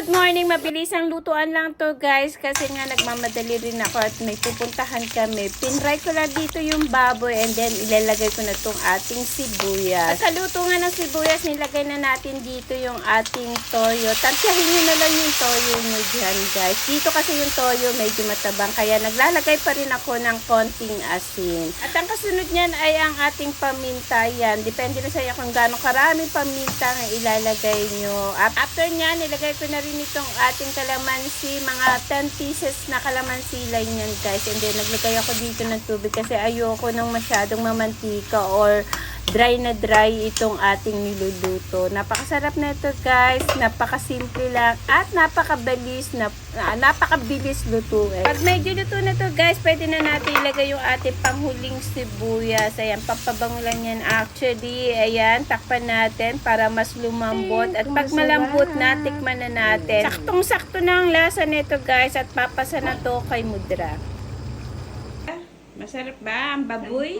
good morning. Mabilis ang lutuan lang to guys kasi nga nagmamadali rin ako at may pupuntahan kami. Pinry ko lang dito yung baboy and then ilalagay ko na tong ating sibuyas. At sa luto nga ng sibuyas, nilagay na natin dito yung ating toyo. Tansyahin nyo na lang yung toyo nyo dyan guys. Dito kasi yung toyo medyo matabang kaya naglalagay pa rin ako ng konting asin. At ang kasunod niyan ay ang ating paminta yan. Depende na sa iyo kung gaano karaming paminta ang ilalagay nyo. After niyan, nilagay ko na rin itong ating kalamansi. Mga 10 pieces na kalamansi lang yan guys. And then naglagay ako dito ng tubig kasi ayoko ng masyadong mamantika or dry na dry itong ating niluluto. Napakasarap na ito guys. Napakasimple lang at napakabilis na ah, napakabilis lutuin. Pag medyo luto na to guys, pwede na natin ilagay yung ating panghuling sibuyas. Ayan, papabango lang yan actually. Ayan, takpan natin para mas lumambot. At pag malambot na, tikman na natin. Saktong-sakto na ang lasa nito guys at papasa na to kay Mudra. Masarap ba ang baboy?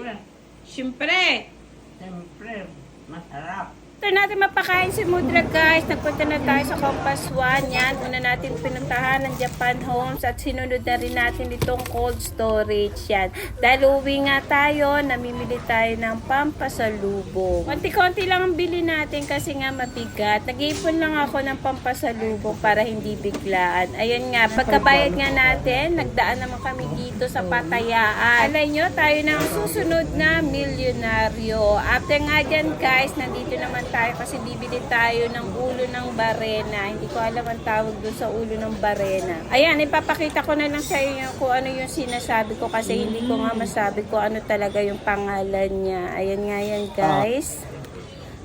Siyempre. Siyempre, masarap. After natin mapakain si Mudra guys, nagpunta na tayo sa Compass One. Yan, una natin pinuntahan ng Japan Homes at sinunod na rin natin itong cold storage yan. Dahil uwi nga tayo, namimili tayo ng pampasalubong. Konti-konti lang ang bili natin kasi nga mabigat. Nag-iipon lang ako ng pampasalubong para hindi biglaan. Ayun nga, pagkabayad nga natin, nagdaan naman kami dito sa Patayaan. Alay nyo, tayo na ang susunod na milyonaryo. After nga dyan guys, nandito naman tayo kasi bibili tayo ng ulo ng barena. Hindi ko alam ang tawag doon sa ulo ng barena. Ayan, ipapakita ko na lang sa inyo kung ano yung sinasabi ko kasi hindi ko nga masabi ko ano talaga yung pangalan niya. Ayan nga yan guys.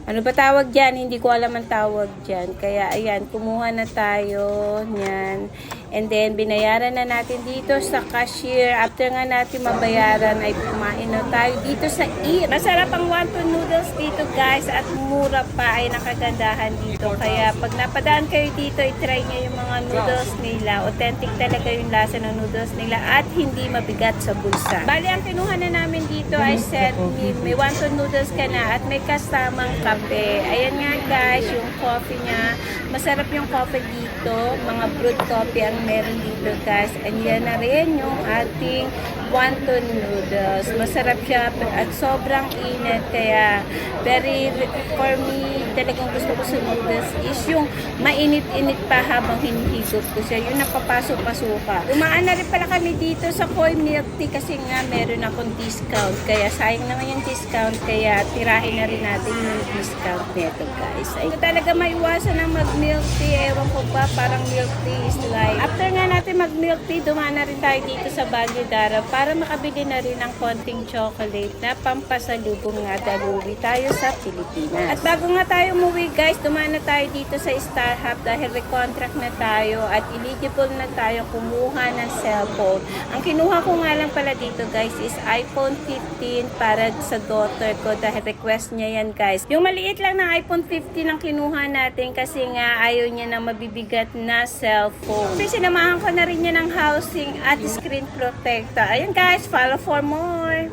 Ano ba tawag dyan? Hindi ko alam ang tawag dyan. Kaya ayan, kumuha na tayo niyan. And then, binayaran na natin dito sa cashier. After nga natin mabayaran, ay kumain na tayo dito sa Eat. Masarap ang wonton noodles dito, guys. At mura pa ay nakagandahan dito. Kaya, pag napadaan kayo dito, i-try nyo yung mga noodles nila. Authentic talaga yung lasa ng noodles nila at hindi mabigat sa bulsa. Bali, ang kinuha na namin dito ay set meal. May wonton noodles ka na at may kasamang kape. Ayan nga, guys, yung coffee niya. Masarap yung coffee dito. Mga brewed coffee ang meron dito guys. And yan na rin yung ating wonton noodles. Masarap siya at sobrang init. Kaya very, for me, talagang gusto ko sa noodles is yung mainit-init pa habang hinihigop ko siya. Yung napapasok-pasuka. Umaan na rin pala kami dito sa Koi Milk Tea kasi nga meron akong discount. Kaya sayang naman yung discount. Kaya tirahin na rin natin yung discount nito guys. Ay, talaga maiwasan ng mag-milk tea. Ewan ko ba, parang milk tea is life. After nga natin mag-milk tea, dumaan na rin tayo dito sa Baguio Dara para makabili na rin ng konting chocolate na pampasalubong nga dahil uwi tayo sa Pilipinas. At bago nga tayo umuwi guys, dumaan na tayo dito sa Starhub dahil recontract na tayo at eligible na tayo kumuha ng cellphone. Ang kinuha ko nga lang pala dito guys is iPhone 15 para sa daughter ko dahil request niya yan guys. Yung maliit lang na iPhone 15 ang kinuha natin kasi nga ayaw niya na mabibigat na cellphone. Kasi sinamahan ko na rin niya ng housing at screen protector. Ayun guys, follow for more.